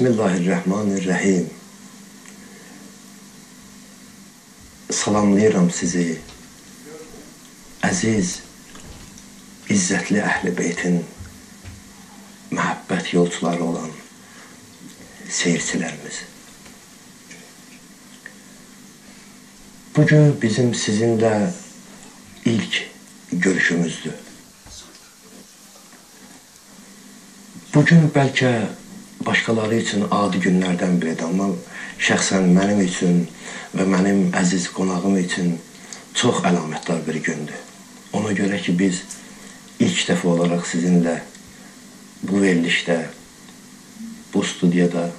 Bismillahirrahmanirrahim. Salamlayıram sizi. Əziz, izzətli əhl-i beytin məhəbbət yolçuları olan seyircilərimiz. Bugün bizim sizinlə ilk görüşümüzdür. Bugün bəlkə başqaları üçün adi günlərdən biridir, amma şəxsən mənim üçün və mənim əziz qonağım üçün çox əlamətdar bir gündür. Ona görə ki, biz ilk dəfə olaraq sizinlə bu verilişdə, bu studiyada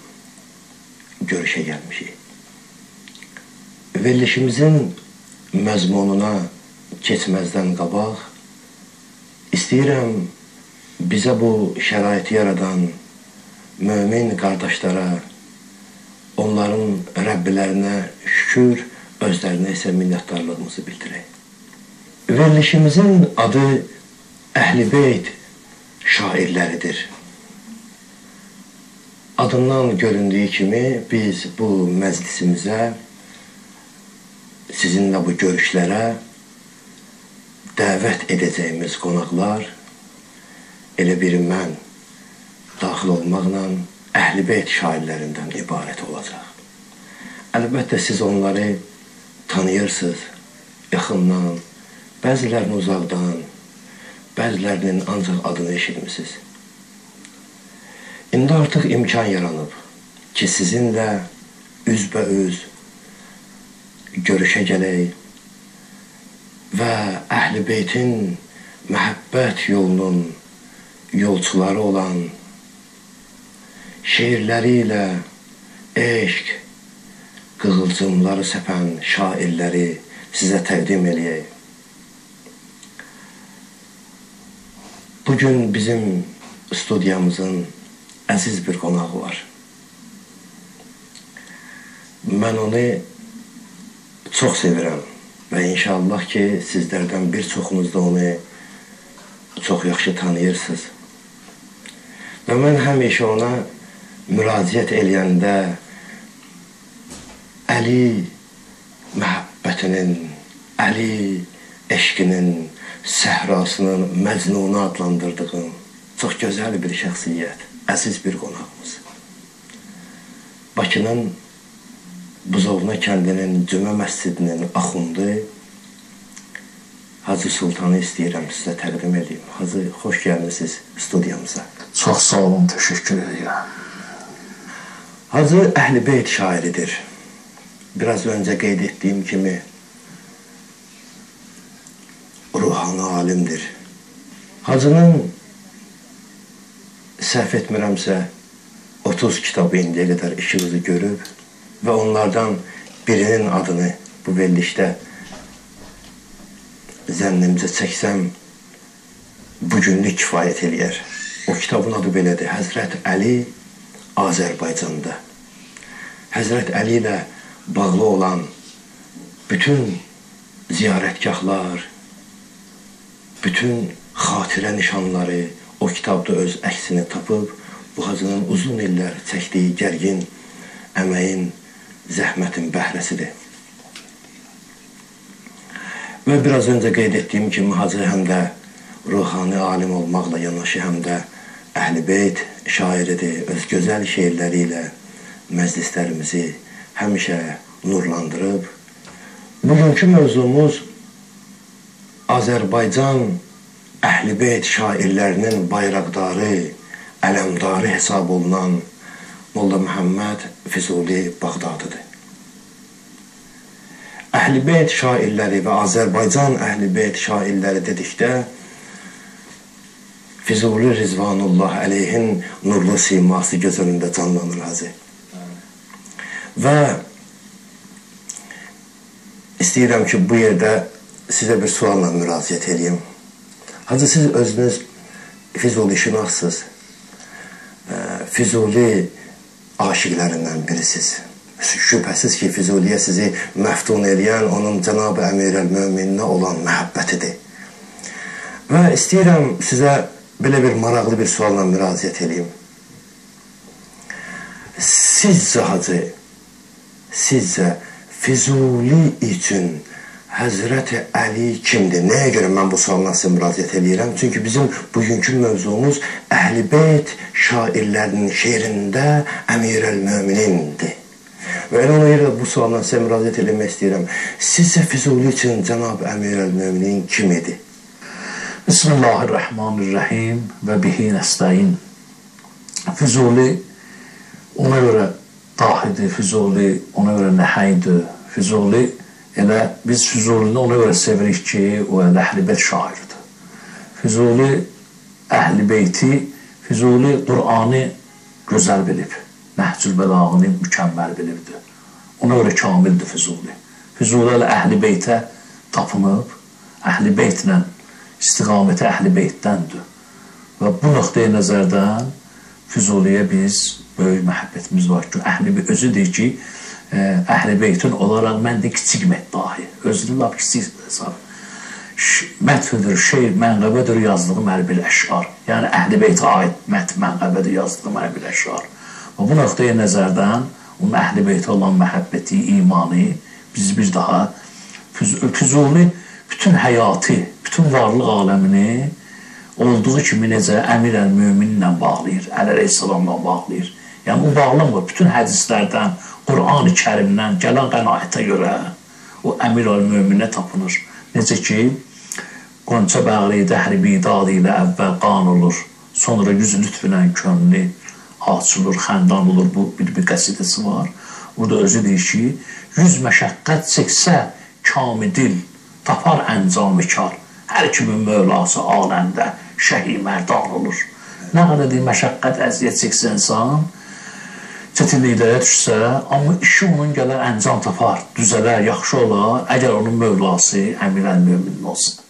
görüşə gəlmişik. Verilişimizin məzmununa keçməzdən qabaq istəyirəm bizə bu şəraiti yaradan mömin qardaşlara, onların Rəbbilərinə şükür, özlərinə isə minnətdarlığımızı bildirək. Verilişimizin adı Əhl-i Beyt şairləridir. Adından göründüyü kimi biz bu məclisimizə, sizinlə bu görüşlərə dəvət edəcəyimiz qonaqlar elə bir mən daxil olmaqla Əhl-i Beyt şairlərindən ibarət olacaq. Əlbəttə siz onları tanıyırsınız yaxından, bəzilərini uzaqdan, bəzilərinin ancaq adını eşitmişsiniz. İndi artıq imkan yaranıb ki, sizinlə üzbə-üz görüşə gələk və Əhl-i Beytin məhəbbət yolunun yolçuları olan şeirləri ilə eşq qığılcımları səpən şairləri sizə təqdim eləyək. Bugün bizim studiyamızın əziz bir qonağı var. Mən onu çox sevirəm və inşallah ki, sizlərdən bir çoxunuz da onu çox yaxşı tanıyırsınız. Və mən həmişə ona müraciət eləyəndə Əli məhəbbətinin, Əli eşqinin, səhrasının məcnunu adlandırdığım çox gözəl bir şəxsiyyət, əziz bir qonağımız. Bakının Buzovna kəndinin Cümə məscidinin axundu Hacı Sultanı istəyirəm sizə təqdim edeyim. Hacı, xoş gəlmisiniz studiyamıza. Çox sağ olun, təşəkkür edirəm. Hacı Əhl-i Beyt şairidir. Biraz öncə qeyd etdiyim kimi ruhani alimdir. Hacının səhv etmirəmsə 30 kitabı indiyə qədər işığızı görüb və onlardan birinin adını bu verilişdə zənnimcə çəksəm bugünlük kifayət eləyər. O kitabın adı belədir. Həzrət Əli Azərbaycanda. Həzrət Əli ilə bağlı olan bütün ziyarətgahlar, bütün xatirə nişanları o kitabda öz əksini tapıb, bu hacının uzun illər çəkdiyi gərgin əməyin, zəhmətin bəhrəsidir. Və biraz öncə qeyd etdiyim kimi hacı həm də ruhani alim olmaqla yanaşı həm də Əhl-i Beyt şairidir, öz gözəl şeirləri ilə məclislərimizi həmişə nurlandırıb. Bugünkü mövzumuz Azərbaycan Əhl-i Beyt şairlərinin bayraqdarı, ələmdarı hesab olunan Molla Məhəmməd Füzuli Bağdadıdır. Əhl-i Beyt şairləri və Azərbaycan Əhl-i Beyt şairləri dedikdə Füzuli Rizvanullah əleyhin nurlu siması göz önündə canlanır Hacı. Və istəyirəm ki, bu yerdə sizə bir sualla müraciət edeyim. Hacı, siz özünüz Füzuli şünaxsınız. Füzuli aşiqlərindən birisiz. Şübhəsiz ki, Füzuliyə sizi məftun eləyən onun Cənab-ı Əmir əl-Mömininə olan məhəbbətidir. Və istəyirəm sizə belə bir maraqlı bir sualla müraciət edeyim. Sizcə hacı, sizcə Füzuli üçün Həzrəti Əli kimdir? Nəyə görə mən bu sualına sizə müraciət edirəm? Çünki bizim bugünkü mövzumuz Əhl-Beyt şairlərinin şeirində Əmirəl-Möminindir. Və elə ona görə bu sualına sizə müraciət etmək istəyirəm. Sizcə Füzuli üçün cənab Əmirəl-Möminin kim idi? Bismillahirrahmanirrahim və bihi nəstəyin. Füzuli ona görə dahidir, Füzuli ona görə nəhəydir. Füzuli elə biz Füzulini ona görə sevirik ki, o əhl-beyt şairdir. Füzuli əhl-beyti, Füzuli Qur'anı gözəl bilib. Nəhcül bəlağını mükəmməl bilibdir. Ona görə kamildir Füzuli. Füzuli elə əhl-beytə tapınıb, əhl-beytlə istiqaməti əhl-beytdəndir. Və bu nöqteyi nəzərdən Füzuliyə biz böyük məhəbbətimiz var ki, Əhl-i özü deyir ki, Əhl-i Beytun olaraq mən də kiçik məddahi, özünü lap kiçik hesab. Mətfüdür, şeir, mənqəbədir yazdığım hər bir əşar. Yəni Əhl-i Beytə aid mət, mənqəbədir yazdığım hər bir əşar. Və bu nöqtəyə nəzərdən onun Əhl-i Beytə olan məhəbbəti, imanı biz bir daha Füzuli bütün həyatı, bütün varlıq aləmini olduğu kimi necə Əmir əl-Möminlə bağlayır, Əl əleyhissalamla bağlayır. Yəni o bağlamır bütün hədislərdən, Qur'an-ı Kərimdən gələn qənaətə görə o Əmir əl-Möminə tapınır. Necə ki, Qonça bəğri dəhri bidad ilə əvvəl qan olur, sonra yüz lütfünə könlü açılır, xəndan olur, bu bir, bir qəsidəsi var. Burada özü deyir ki, yüz məşəqqət çəksə kamidil, tapar əncamı kar. Hər kimin mövlası aləmdə şəhi mərdan olur. Nə qədər məşəqqət, əziyyət çəksə insan, çətinliklərə düşsə, amma işi onun gələr əncam tapar, düzələr, yaxşı olar, əgər onun mövlası əmirən müminin olsa.